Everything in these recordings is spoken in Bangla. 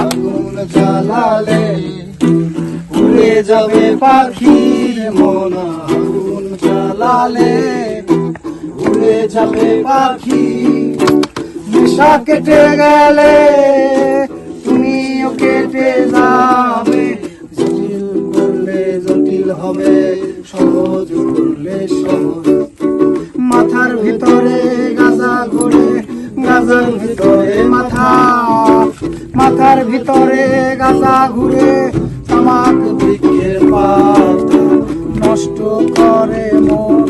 আগুন জ্বালালে উড়ে যাবে পাখির মন। আগুন জ্বালালে উড়ে যাবে পাখি নেশা কেটে গেলে তুমিও কেটে যাবে জটিল করলে জটিল হবে, সহজ করলে সহজ। ভিতরে মাথা, মাথার ভিতরে গাজা ঘুরে তামাক বৃক্ষের পাতা নষ্ট করে মন।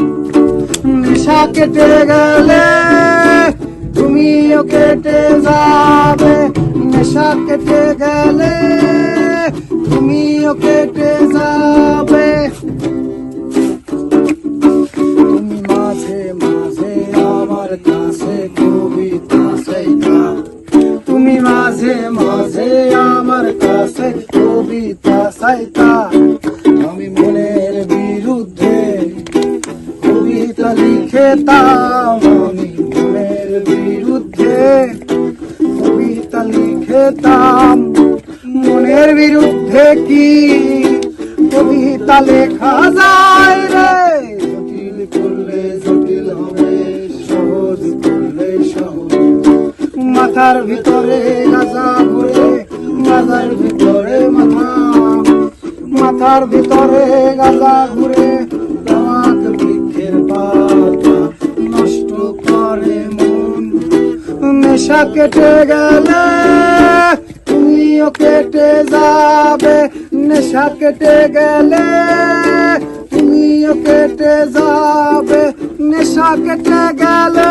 নেশা কেটে গেলে তুমিও কেটে যাবে। নেশা কেটে গেলে তুমিও কেটে যাবে। তুমি মাঝে মাঝে আমার কাছে মাঝে মাঝে আমার কাছে কবিতা সাইতা। আমি মনের বিরুদ্ধে কবিতা লিখেতাম আমি মনের বিরুদ্ধে কবিতা লিখেতাম মনের বিরুদ্ধে কি কবিতা লেখা যায়? মাথার ভিতরে গাজা ঘুরে গাজার ভিতরে মাথা। মাথার ভিতরে গাজা ঘুরে তামাক বৃক্ষের পাতা নষ্ট করে মন। নেশা কেটে গেলে তুমিও কেটে যাবে। নেশা কেটে গেলে তুমিও কেটে যাবে। নেশা কেটে গেলে